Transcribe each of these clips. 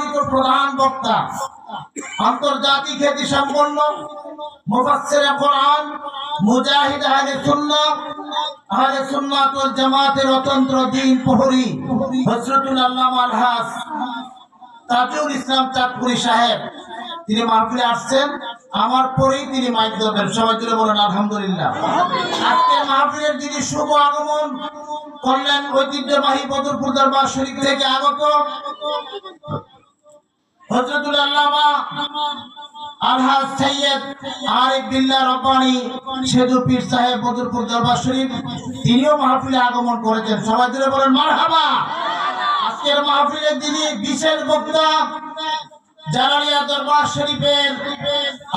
সম্মানিত প্রধান বক্তা, আন্তর্জাতিক খ্যাতি সম্পন্ন আমার পরেই তিনি মাইক দেবেন সবাই জুড়ে বলেন, আলহামদুলিল্লাহ। আজকে মাহফিলের শুভ আগমন করলেন ঐতিহ্যবাহী বদরপুর দরবার শরীফ থেকে আগত আল্লামা আলহাজ আরিফ বিল্লাহ সেদু পীর সাহেব দরবার শরীফ, তিনিও মাহফিলে আগমন করেছেন। সবাই বলেন, মারহাবা! আজকের মাহফিলে তিনি বিশেষ বক্তা জালালিয়া দরবার শরীফের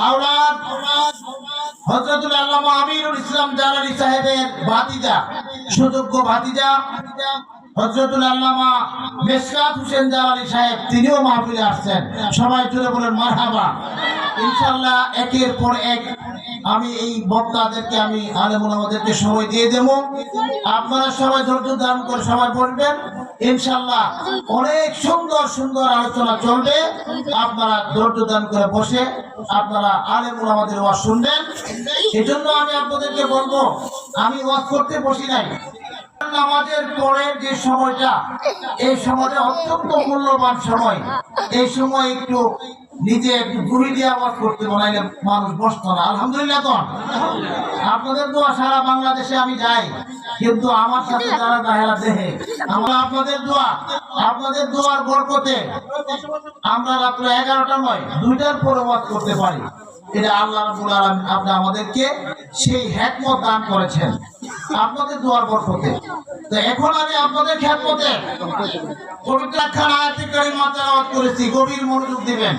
আওলাদ আল্লামা আমিরুল ইসলাম জালালি সাহেবের ভাতিজা, সুযোগ্য ভাতিজা। দেব। আপনারা সবাই ধৈর্য ধারণ করে সবাই বলবেন, ইনশাআল্লাহ অনেক সুন্দর সুন্দর আলোচনা চলবে। আপনারা ধৈর্য ধারণ করে বসে আপনারা আলেমুল আমাদের ওয়াজ শুনবেন। এজন্য আমি আপনাদেরকে বলব, আমি ওয়াজ করতে বসি নাই। নামাজের পরের যে সময়টা এই সময়টা অত্যন্ত মূল্যবান সময়। এই সময় একটু নিজে একটু ঘুরি দিয়ে আওয়াজ করতে বলাইলে মানুষ বসতো না। আলহামদুলিল্লাহ তো। আপনাদের দোয়া সারা বাংলাদেশে আমি যাই, কিন্তু আমার সাথে যারা দাহেরা দেহে, আমরা আপনাদের দোয়া, আপনাদের দোয়ার বরকতে আমরা রাত্র এগারোটা নয়, দুইটার পরে ওয়াজ করতে পারি। এটা আল্লাহ আপনি আমাদেরকে সেই হ্যাকমত দান করেছেন। আপনাদের দোয়ার বরকতে তো এখন আমি আপনাদের খ্যাতমতে পবিত্র খান আয়াতে কারিমা তেলাওয়াত করেছি, গভীর মনোযোগ দিবেন।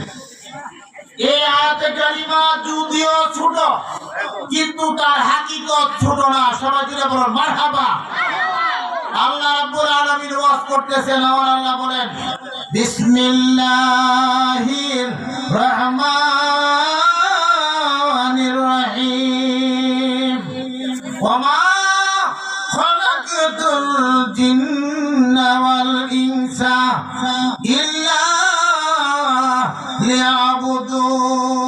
এই আয়াতে কারিমা যদিও ছোট, কিন্তু তার হাকিকত ছোট না। সবাই জুড়ে মারহাবা। আল্লাহ রাব্বুল আলামিন ওয়াজ করতেছেন, আমার আল্লাহ বলেন, বিসমিল্লাহির ওমা ওয়াল ইনসা ইল্লা লিয়াবুদুন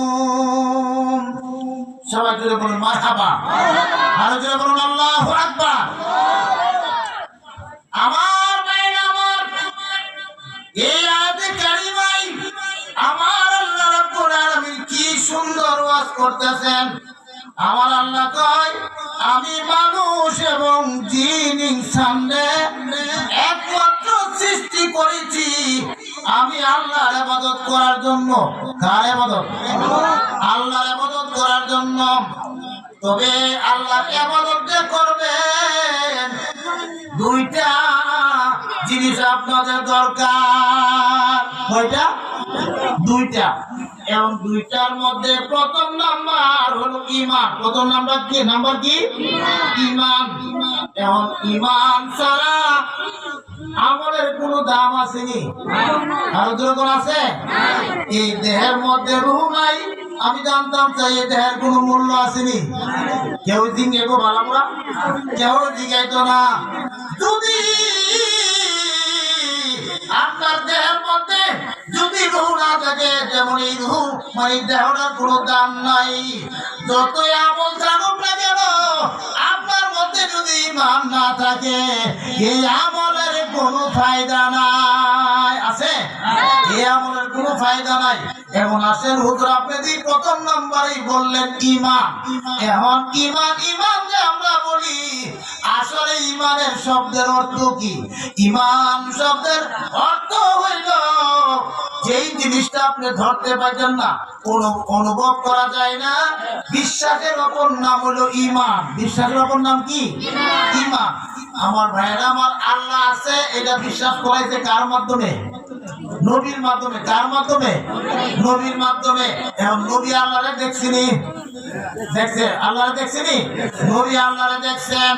সবাই জুড়ে বলুন, মারহাবা। আরও জুড়ে বলুন, আল্লাহু আকবার। আমার ভাইরা আমার এই আয়াতে কারিমাই আমার আল্লাহ রাব্বুল আলামিন কি সুন্দর ওয়াজ করতেছেন। আমার আল্লাহ কয়, আমি মানুষ এবং জিন ইনসানরে একমাত্র সৃষ্টি করেছি। আমি আল্লাহর ইবাদত করার জন্য। কার ইবাদত? আল্লাহর ইবাদত করার জন্য। তবে আল্লাহ ইবাদত যে করবেন, দুইটা জিনিস আপনাদের দরকার। কয়টা? দুইটা। এবং দুইটার মধ্যে প্রথম নাম্বার হলো ইমান প্রথম নাম্বার কি? নাম্বার কি? ইমান এবং ইমান ছাড়া আমলের কোনো দাম আসেনি। আরও যেরকম আছে? এই দেহের মধ্যে রুহ নাই। আমি জানতাম চাই এই দেহের কোনো মূল্য আসেনি। কেউ জিঙ্গে গো ভালো কেউ জিগাইতো না। যদি আপনার দেহের মধ্যে যদি রুহ না থাকে, যেমন এই রুহ মানে দেহটার কোনো দাম নাই। যতই আমল থাকুক না কেন, আপনার মধ্যে যদি ইমান না থাকে, এই আমলের কোনো ফায়দা নাই। আছে? এই আমলের কোনো ফায়দা নাই। এমন আছেন হুজুর আপনি প্রথম নাম্বারেই বললেন ইমান এখন ইমান ইমান যে আমরা বলি আসলে ইমানের শব্দের অর্থ কি? ইমান শব্দের অর্থ হইল যেই জিনিসটা আপনি ধরতে পারছেন না অনু- অনুভব করা যায় না বিশ্বাসের অপর নাম হলো ইমান। বিশ্বাসের অপর নাম কি? ইমান। আমার ভাইয়েরা আমার আল্লাহ আছে এটা বিশ্বাস করাইছে কার মাধ্যমে? নবীর মাধ্যমে। কার মাধ্যমে? নবীর মাধ্যমে। এখন নবী আল্লাহরে দেখছিনি? দেখছে? আল্লাহরে দেখছিনি? নবী আল্লাহরে দেখছেন।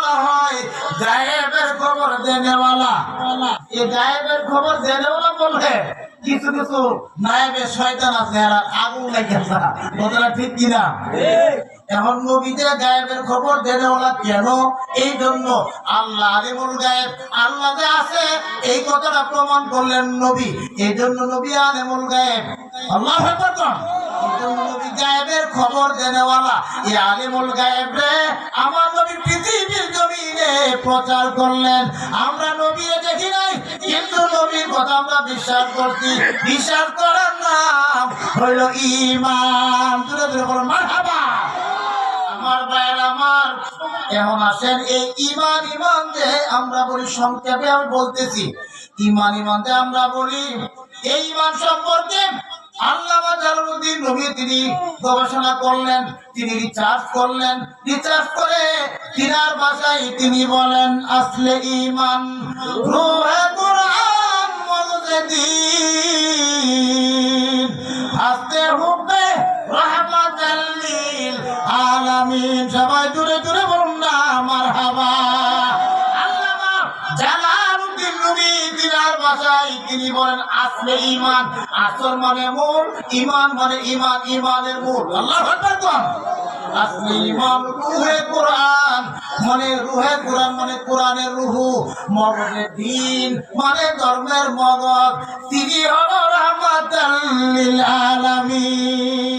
বলা হয়, গায়েবের খবর দেনেওয়ালা এই গায়েবের খবর দেনেওয়ালা বললে কিছু কিছু নায়েবের শয়তান আছে আগুন লেগেছে কেন? এই জন্য আল্লাহ আলিমুল গায়েব, আল্লাহ যে আছে, এই কথাটা প্রমাণ করলেন নবী। এই জন্য নবী আলিমুল গায়েব। আল্লাহ নবী গায়েবের খবর দেনেওয়ালা এই আলিমুল গায়েব রে, আমার নবী পৃথিবীর জমিনে প্রচার করলেন। আমরা নবীরে দেখি নাই কিন্তু নবীর কথা আমরা বিশ্বাস করছি, বিশ্বাস করার নাম হইল ইমান তুলে তুলে বলো, মারহাবা। আমার ভাইয়ের আমার, এখন আসেন এই ইমান ইমান যে আমরা বলি সংক্ষেপে আমি বলতেছি। ইমান ইমান আমরা বলি, এই ইমান সম্পর্কে আল্লাহ জালালউদ্দিন নবী তিনি গবেষণা করলেন, তিনি রিচার্জ করলেন। রিচার্জ করে তিনার ভাষায় তিনি বলেন, আসলে ইমান রুহে কোরআন মজে দিন। আস্তে হুব্বে রহমাতাল লিল সবাই জুড়ে জুড়ে বলুন না, মারহাবা। নবী ভাষায় তিনি বলেন আসলে ইমান আসল মানে মূল ইমান মানে ইমান ইমানের মূল। আল্লাহু আসলে ঈমান রুহে মানে রুহে মানে দিন মানে ধর্মের হলো আলামিন।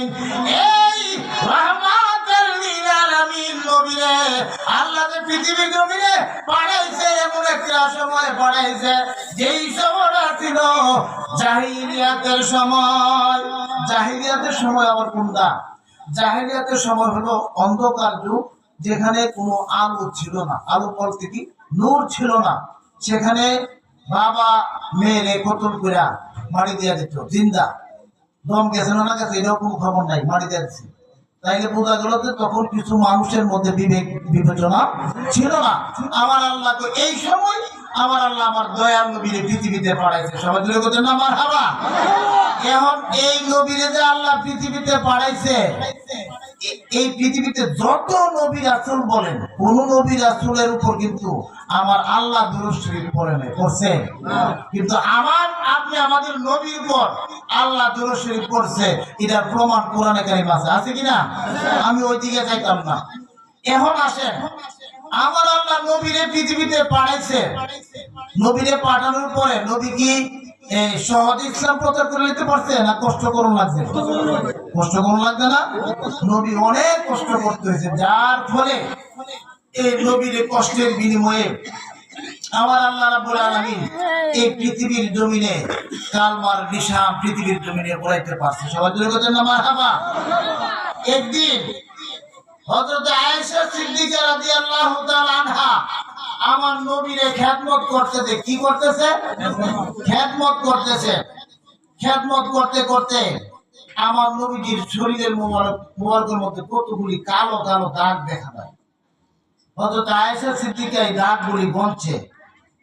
জমিনে এমন একটা সময় যেই সময়টা ছিল সময়। সময় আবার কোনটা? সময় হলো অন্ধকার যুগ, যেখানে কোনো আলো ছিল না। আলো বলতে কি? নূর ছিল না। সেখানে বাবা মেয়েরে কতল করে মারি দিয়া দিত। জিন্দা। দম গেছে না গেছে এটাও কোনো খবর নাই, মারি দিয়ে দিচ্ছে তাইলে বোঝা গেল যে তখন কিছু মানুষের মধ্যে বিবেক, বিবেচনা ছিল না। আমার আল্লাহ তো এই সময় আমার আল্লাহ আমার দয়াল নবীরে পৃথিবীতে পাঠাইছে। সবাই দূরে করছেন না আমার হাবা এখন এই নবীরে যে আল্লাহ পৃথিবীতে পাঠাইছে এ- এই পৃথিবীতে যত নবী রাসূল বলেন, কোন নবী রাসূলের উপর কিন্তু আমার আল্লাহ দুরূদ পড়ে করছে কিন্তু আমার, আপনি আমাদের নবীর উপর আল্লাহ দুরূদ শরীফ পড়ছে, এটার প্রমাণ কোরআনে কারিম আছে। আছে কিনা আমি ওই দিকে যাইতাম না। এখন আসেন, আমার আল্লাহ নবীরে পৃথিবীতে পাঠাইছে। নবীরে পাঠানোর পরে নবী কি এই সহজ ইসলাম প্রচার করে নিতে পারছে না কষ্ট করুন লাগছে কষ্ট করুন লাগছে না? নবী অনেক কষ্ট করতে হয়েছে, যার ফলে এই নবীর কষ্টের বিনিময়ে আমার আল্লাহ রাব্বুল আলামিন এই পৃথিবীর জমিনে কালমার নিশাম পৃথিবীর জমিনে পড়াইতে পারছে। সবাই জন্য কথা না, মারহাবা। একদিন হযরত আয়েশা সিদ্দিকা রাদিয়াল্লাহু তাআলা আনহা আমার নবীরে খেদমত করতেছে, কি করতেছে? খেদমত করতেছে। খেদমত করতে করতে আমার নবীজির শরীরের মোবারক মোবারকের মধ্যে কতগুলি কালো কালো দাগ দেখা যায়। হযরত আয়েশা সিদ্দিকা এই দাগগুলি গণছে।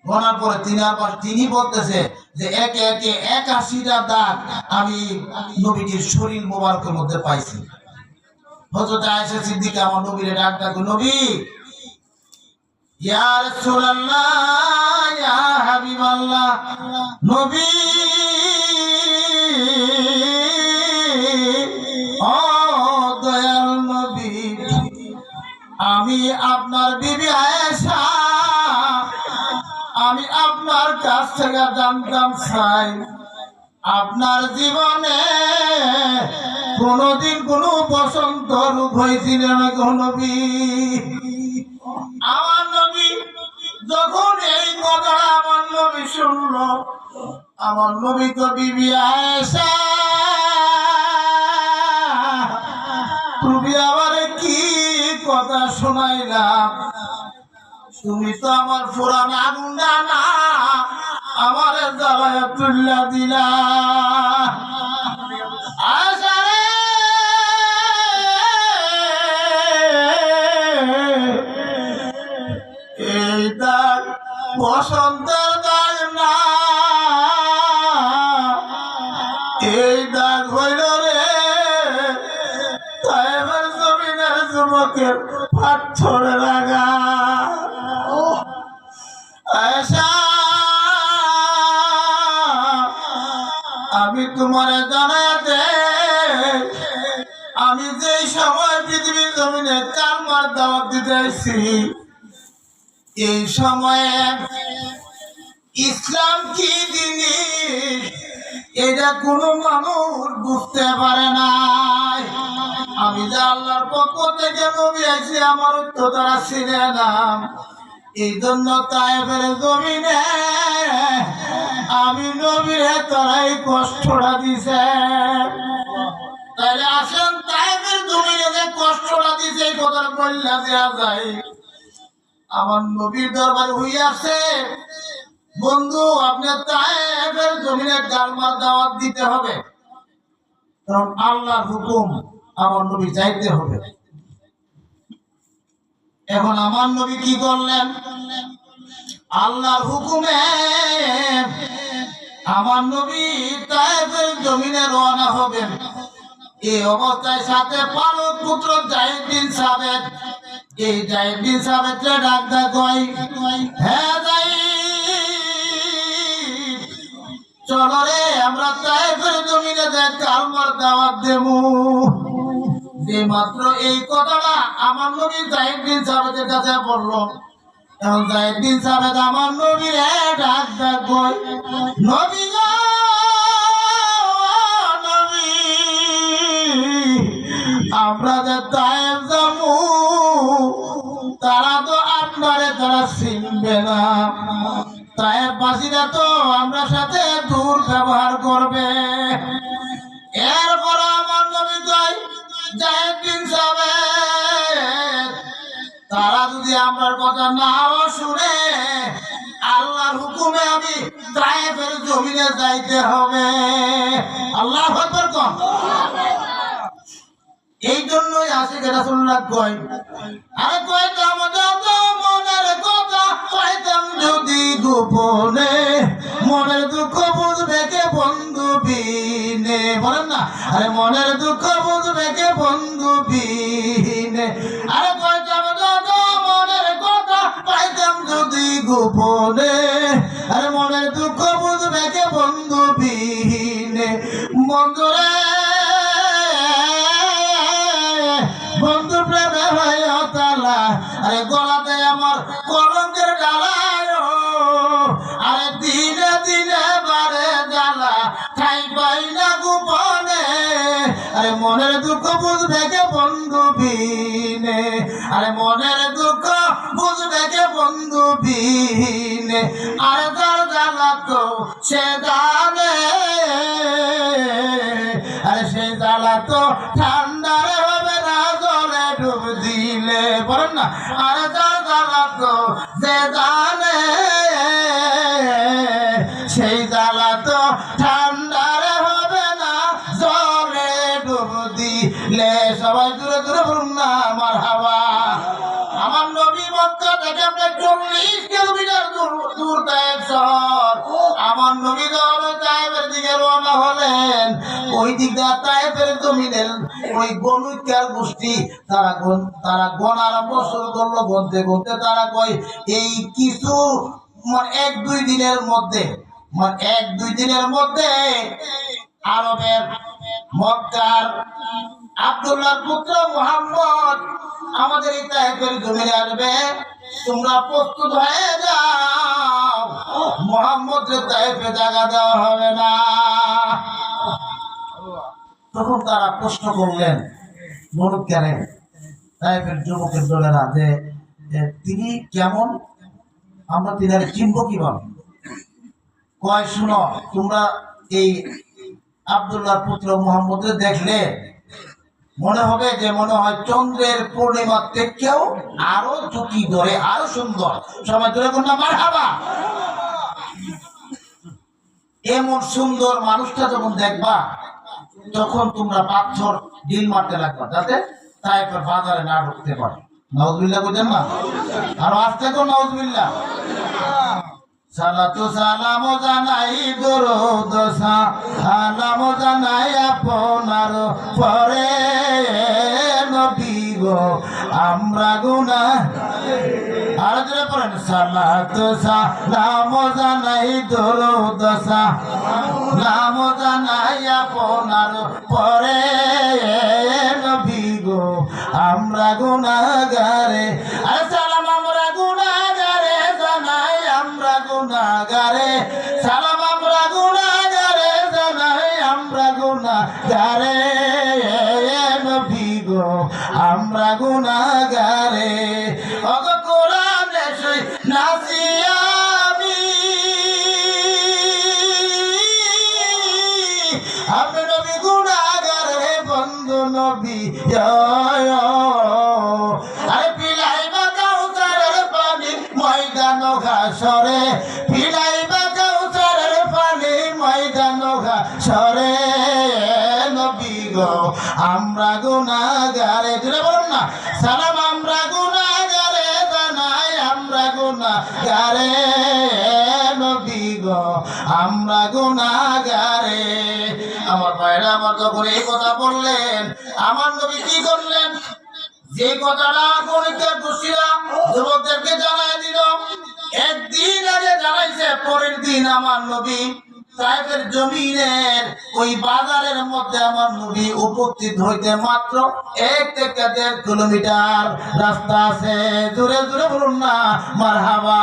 গণার পরে তিনি আবার তিনি বলতেছে যে, একে একে একাশিটা দাগ আমি নবীজির শরীর মোবারকের মধ্যে পাইছি। হযরত আয়েশা সিদ্দিকা আমার নবীরে ডাক ডাকো, নবী আমি আপনার বিবি আয়েশা, আমি আপনার কাছ থেকে জানতাম চাই। আপনার জীবনে কোনদিন কোন বসন্ত রূপ হয়েছিল না নবী। আমার নবী যখন এই কথা আমার নবী শুনল, আমার নবী তো বিবি তুমি আমারে কি কথা শোনাইলাম তুমি তো আমার পুরান আগুন না, আমার জ্বালায় তুল্লা দিলা। বসন্ত দায় না। এই দাগ হইল রে। তাইবার জমিনের যুবকের পাথরে লাগা। আমি তোমার জানাতে, আমি যে সময় পৃথিবীর জমিনে চার মার দাওয়াত দিতে আসছি এই সময়ে ইসলাম কি জিনিস এটা কোনো মানুষ বুঝতে পারে না আমি যে আল্লাহর পক্ষ থেকে নবী আছি আমার তো তারা চিনে না এই জন্য তাইফের জমিনে আমি নবীরে তারাই কষ্টটা দিছে। তাহলে আসেন তাইফের জমিনে যে কষ্টটা দিছে, এই কথাটা বললা দেওয়া যায় আমার নবীর দরবার হইয়াছে বন্ধু, আপনার তাইফের জমিনে গালমার দাওয়াত দিতে হবে। কারণ আল্লাহর হুকুম আমার নবী যাইতে হবে। এখন আমার নবী কি করলেন? আল্লাহর হুকুমে আমার নবী তাইফের জমিনে রওনা হবেন। এই অবস্থায় সাথে পালক পুত্র জাহিদ্দিন সাবেদ এই চলো রে, আমরা তাইফের জমিনে যে কালমার দাওয়াত দেবো। যে মাত্র এই কথাটা আমার নবী জাহিদ্দিন সাবেদের কাছে বলল। এখন জাহিদ্দিন সাবেদ আমার নবীর ডাক কই নবী নবী চিনবে না। তাইফ বাসীরা তো আমরা সাথে দূর ব্যবহার করবে। এরপর আমার নবী কয় জাহিদ্দিন সাহেব তারা যদি আমার কথা নাও শুনে, আল্লাহর হুকুমে আমি তাইফের জমিনে যাইতে হবে। আল্লাহ কম এই জন্যই আশিক রাসূলুল্লাহ কয়। আরে কয়তাম যত মনের কথা কয়তাম যদি গোপনে। মনের দুঃখ বুঝবে কে বন্ধু বিনে? বলেন না? আরে মনের দুঃখ বুঝবে কে বন্ধু বিনে? আরে কয়তাম যত মনের কথা পাইতাম যদি গোপনে। আরে মনের দুঃখ বুঝবে কে বন্ধু বিনে? বন্ধুরে আরে গলাতে আমার কলঙ্কের ডালায় আরে দিনে দিনে বারে জ্বালা, ঠাই পাই না গোপনে। আরে মনের দুঃখ বুঝবে কে বন্ধু বিনে। আরে মনের দুঃখ বুঝবে কে বন্ধু বিনে। আরে যার জ্বালা তো সে জানে। আরে সে জ্বালা তো ঠান্ডারে আরে যা জ্বালা তো যে জানে হলেন। ওই দিক দিয়ে তাইফের জমিনের ওই গণিকার গোষ্ঠী, তারা তারা গণ আরম্ভ শুরু করল গনতে গনতে তারা কয়, এই কিছু মানে এক দুই দিনের মধ্যে এক দুই দিনের মধ্যে আরবের মক্কার আব্দুল্লাহর পুত্র মোহাম্মদ আমাদের এই তাইফের জমিনে আসবে। তোমরা প্রস্তুত হয়ে যাও। মোহাম্মদের তাইফে জায়গা দেওয়া হবে না। তখন তারা প্রশ্ন করলেন মনুক কেন তাইফের যুবকের দলেরা যে তিনি কেমন? আমরা তিনারে চিনব কীভাবে? কয়, শুনো, তোমরা এই আব্দুল্লাহর পুত্র মোহাম্মদের দেখলে মনে হবে যে মনে হয় চন্দ্রের পূর্ণিমার থেকেও আরও চুকি ধরে, আরও সুন্দর। সবাই ধরে কোনটা মার এমন সুন্দর মানুষটা যখন দেখবা, তখন তোমরা পাথর ডিল মারতে লাগবা, যাতে তাইফের বাজারে না ঢুকতে পারে। নজবিল্লা বুঝেন না? আর আসতে কো নজবিল্লা সালাতু সালাম জানাই দরুদ সালাম জানাই আপনার পরে নবী গো। আমরা গুনা আর জোরে পড়েন সালাত সালাম জানাই দরুদ সালাম জানাই আপনার পরে নবী গো, আমরা গুনাহগারে। আর সালাম আমরা গুনাহগারে, জানাই আমরা গুনাহগারে। সালাম আমরা গুনাহগারে, জানাই আমরা গুনাহগারে। নবী গো, আমরা গুনাহগারে। নবী আরে পিলাই বা কাউসারের পানি ময়দান ঘাসরে। পিলাই বা কাউসারের পানি ময়দান ঘাসরে। নবী গো, আমরা গুনাহগারে। জুড়ে বলুন না, সালাম, আমরা গুনাহগারে। জানাই, আমরা গুনাহগারে। নবী গো আমরা গুনাহগারে। আমার ভাইরা আমার যখন এই কথা বললেন। আমার নবী কি করলেন? যে কথাটা গণিতের দোষীরা যুবকদেরকে জানাই দিল। একদিন আগে জানাইছে, পরের দিন আমার নবী জমিনের ওই বাজারের মধ্যে আমার নবী উপস্থিত হইতে মাত্র এক থেকে দেড় কিলোমিটার রাস্তা আছে। দূরে দূরে বলুন না, মারহাবা।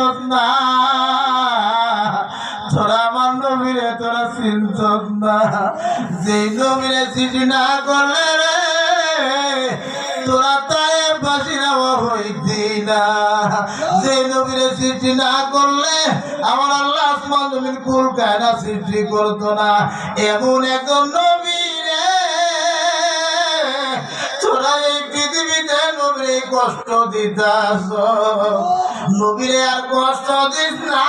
চিনছত না তোরা আমার নবীরে, তোরা চিনছত না যেই নবীরে চিঠি না করলে রে, তোরা তাই বাসিরা হইতি না। যে নবীরে সৃষ্টি না করলে, আমার আল্লাহ আসমান জমিন কুল কায়না সৃষ্টি করতো না। এমন একজন নবীরে কষ্ট দিতাস। নবীরে আর কষ্ট দিস না।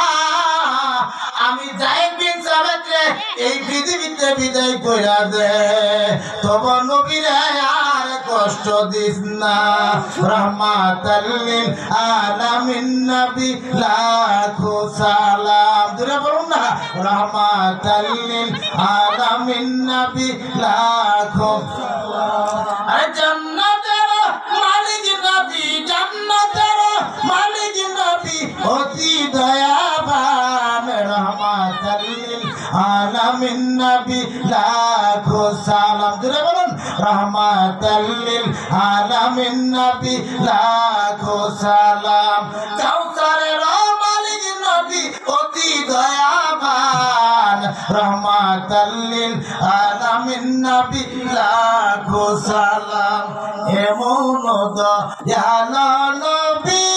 আমি যাই বিন এই পৃথিবীতে বিদায় কইরা দে। তবে নবীরে আর কষ্ট দিস না। রহমাতাল্লিল আলামিন নবী, লাখো সালাম। দূরে বলুন না, রহমাতাল্লিল আলামিন নবী, লাখো আরে জান্নাতের রহমাতাল্লিল আলামিন নবী, লাখো সালাম। কাউসারের মালিক নবী, অতি দয়াবান। রহমাতাল্লিল আলামিন নবী, লাখো সালাম। এমন দয়াল নবী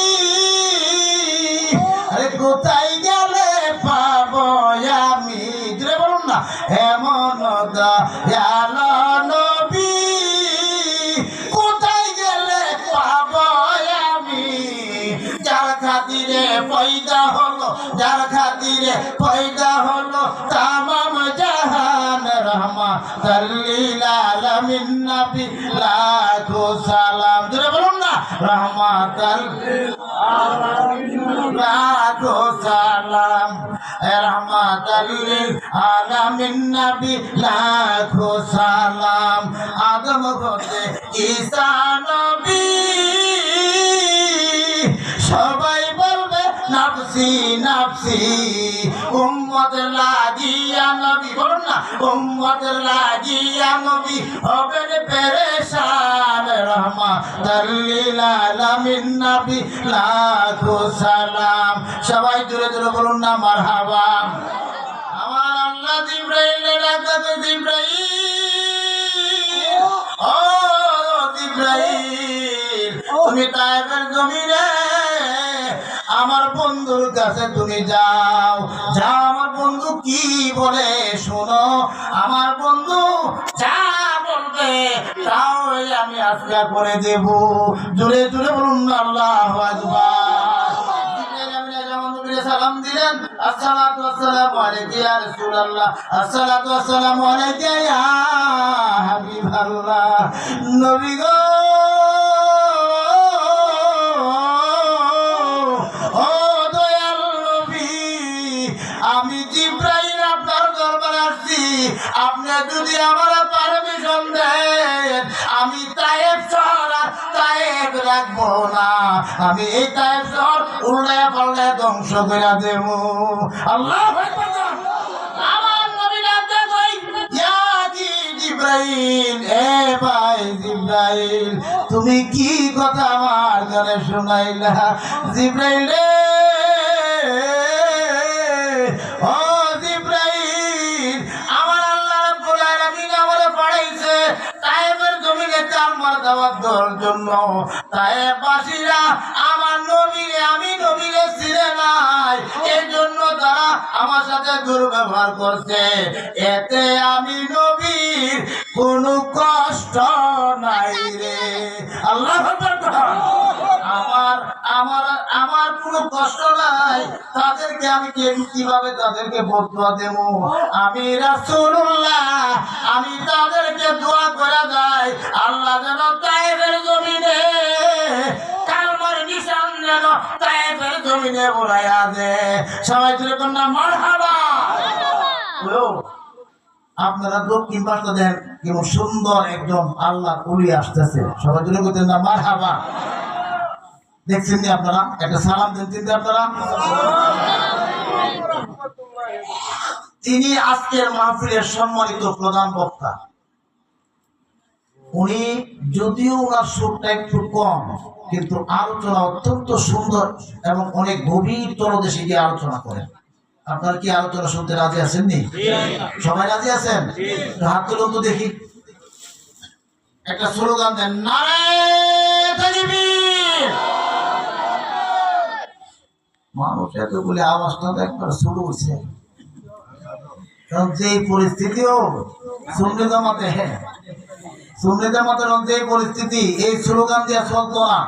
কোথায় গেলে পাবো আমি? জুড়ে বলুন না। এমন দয়াল খাতিরে পয়দা হলো তামাম জাহান রহমা তাল্লিল আলামিন নবী লাখো সালাম। জুড়ে বলুন না রহমাতাল লাখো সালাম। রহমাতাল্লিল আলামিন নবী লাখো সালাম। আদম হতে ঈসা নবী, সবাই বলবে নাফসি নাফসি। উম্মত লাগিয়া নবী উম্মত লাগিয়া নবী পেরেশান। রহমা তাল্লিল আলামিন নবী, লাখো সালাম। সবাই দূরে দূরে বলুন না, মারহাবা। আমার আল্লাহ জিব্রাইল জিব্রাইল কাছে তুমি যাও। যাও আমার বন্ধু, কি বলে শোনো? আমার বন্ধু যা তাও আমি আজকা করে দেব। জোরে জোরে বলুন আল্লাহ সালাম দিলেন। আসসালাতু আসসালামু আলাইকা নবী গো। আপনি যদি আমার পারমিশন দেন, আমি তায়েব শহর তায়েব রাখব না। আমি এই তায়েব শহর উল্টায় পাল্টায় ধ্বংস করে দেব। আল্লাহ তুমি কি কথা আমার ঘরে শোনাইলা? জিব্রাইল দেওয়ার জন্য। তাই নবীরে আমি নবীরে নাই। এই জন্য তারা আমার সাথে দুর্ব্যবহার করছে, এতে আমি নবীর কোনো কষ্ট নাই রে। আল্লাহ আমার আমার আমার কোনো কষ্ট নাই। তাদেরকে আমি কীভাবে তাদেরকে বদুয়া দেব? আমি রাসূলুল্লাহ, আমি তাদেরকে দোয়া করে যাই। আল্লাহ যেন তায়েবের জমিনে যেন তায়েবের জমিনে বলাইয়া দে। সবাই তুলে কন্যা মারহাবা। আপনারা দক্ষিণ পাশটা দেন কেমন সুন্দর একদম আল্লাহ উলি আসতেছে। সবাই তুলে করতেন না মার হাবা দেখছেন নি আপনারা? একটা সালাম দেন চিনতে আপনারা? তিনি আজকের মাহফিলের সম্মানিত প্রধান বক্তা। উনি যদিও ওনার সুরটা একটু কম কিন্তু আলোচনা অত্যন্ত সুন্দর এবং অনেক গভীর তলদেশে গিয়ে আলোচনা করেন। আপনার কি আলোচনা শুনতে রাজি আছেন নি সবাই রাজি আছেন? হাত তুলুন তো দেখি। একটা স্লোগান দেন নারায় মানুষ এতগুলি আওয়াজটা তো একবার শুরু হয়েছে। কারণ যে পরিস্থিতিও শুনলে জামাতে হ্যাঁ যে পরিস্থিতি, এই স্লোগান দিয়ে না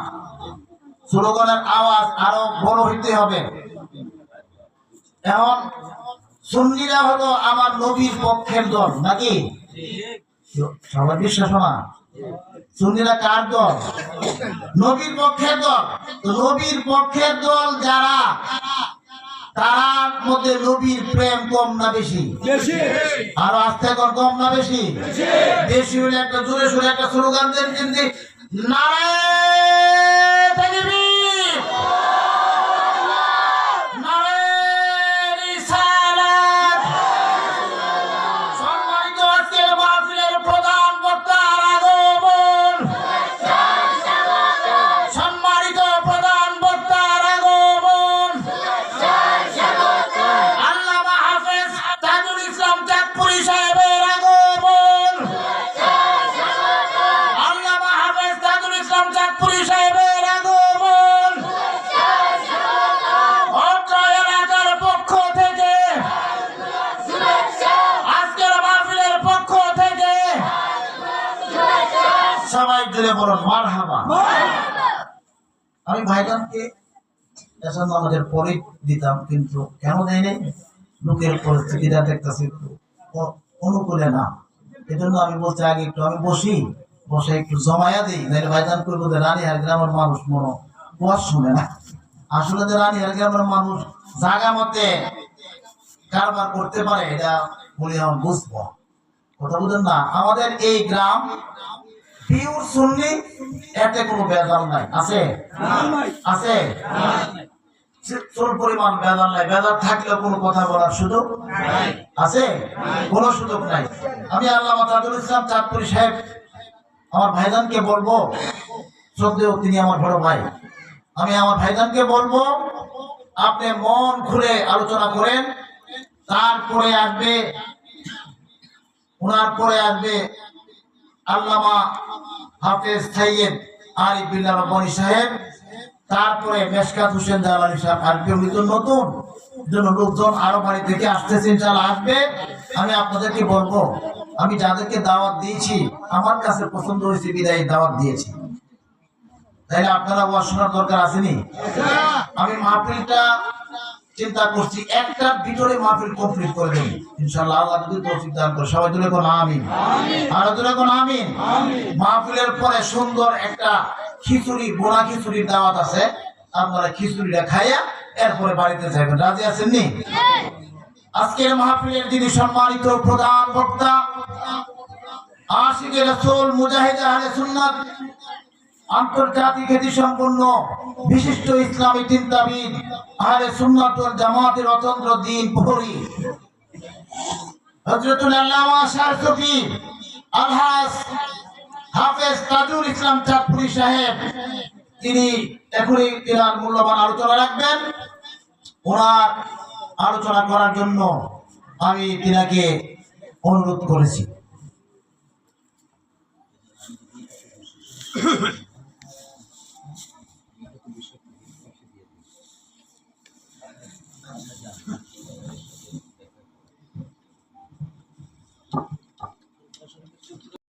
স্লোগানের আওয়াজ আরও বড় হইতে হবে। এখন সুন্নিরা হলো আমার নবীর পক্ষের দল, নাকি? সবাই বিশ্বাস না। কার দল? নবীর পক্ষের দল। নবীর পক্ষের দল যারা? তার মধ্যে নবীর প্রেম কম না বেশি? আর আস্তে কর কম না বেশি? বেশি। হলে একটা জোরে সুরে একটা স্লোগান দেন কিন্তু নারায় আমি ভাইজানকে আমাদের পরে দিতাম, কিন্তু কেন দেয় নাই লোকের পরিস্থিতিটা দেখতেছি অনুকূলে না। এজন্য আমি বলছি, আগে একটু আমি বসি, বসে একটু জমায়া দিই নাহলে ভাইজান করব যে আর গ্রামের মানুষ মনো বস শুনে না। আসলে যে রানী আর গ্রামের মানুষ জাগা মতে কারবার করতে পারে, এটা বলে আমি বুঝব। কথা বুঝেন না? আমাদের এই গ্রাম পিওর সুন্নি এতে কোনো বেজাল নাই। আছে? আছে? চোর পরিমাণ বেজাল নাই। বেজাল থাকলে কোনো কথা বলার সুযোগ আছে? কোনো সুযোগ নাই। আমি আল্লাহ ইসলাম চাঁদপুরি সাহেব। আমার ভাইজানকে বলব শ্রদ্ধেয় তিনি আমার বড় ভাই। আমি আমার ভাইজানকে বলব আপনি মন খুলে আলোচনা করেন। তারপরে আসবে ওনার পরে আসবে আল্লামা হাফেজ সাইয়েদ আরিফ বিল্লাহ রব্বানি সাহেব, তারপরে মেশকাত হোসেন জালালি সাহেব আসবে উনি তো নতুন। জন্য লোকজন আরও বাড়ি থেকে আসতেছে ইনশাল্লাহ আসবে। আমি আপনাদেরকে বলব, আমি যাদেরকে দাওয়াত দিয়েছি, আমার কাছে পছন্দ হয়েছে, বিদায় দাওয়াত দিয়েছি। তাইলে আপনারা ওয়াজ দরকার আসেনি আমি মাহফিলটা চিন্তা করছি একটার ভিতরে মাহফিল কমপ্লিট করে দেব ইনশাআল্লাহ আল্লাহ যদি তৌফিক দান করে সবাই দূরে কোন আমিন। আর দূরে কোন আমিন। মাহফিলের পরে সুন্দর একটা খিচুড়ি বোনা খিচুড়ির দাওয়াত আছে। আপনারা খিচুড়িটা খাইয়া এরপরে বাড়িতে যাবেন। রাজি আছেন নি? আজকের মাহফিলের যিনি সম্মানিত প্রধান বক্তা আশিকে রসুল মুজাহিদ আহলে সুন্নাত আন্তর্জাতিক খ্যাতি সম্পন্ন বিশিষ্ট ইসলামী চিন্তাবিদ, আহলে সুন্নাত ওয়াল জামাতের অতন্ত্র দিন প্রহরী। হযরতুল আল্লামা শাহ সুফি আলহাস হাফেজ তাজুল ইসলাম চাঁদপুরি সাহেব, তিনি এখনই তিনার মূল্যবান আলোচনা রাখবেন। ওনার আলোচনা করার জন্য আমি তিনাকে অনুরোধ করেছি।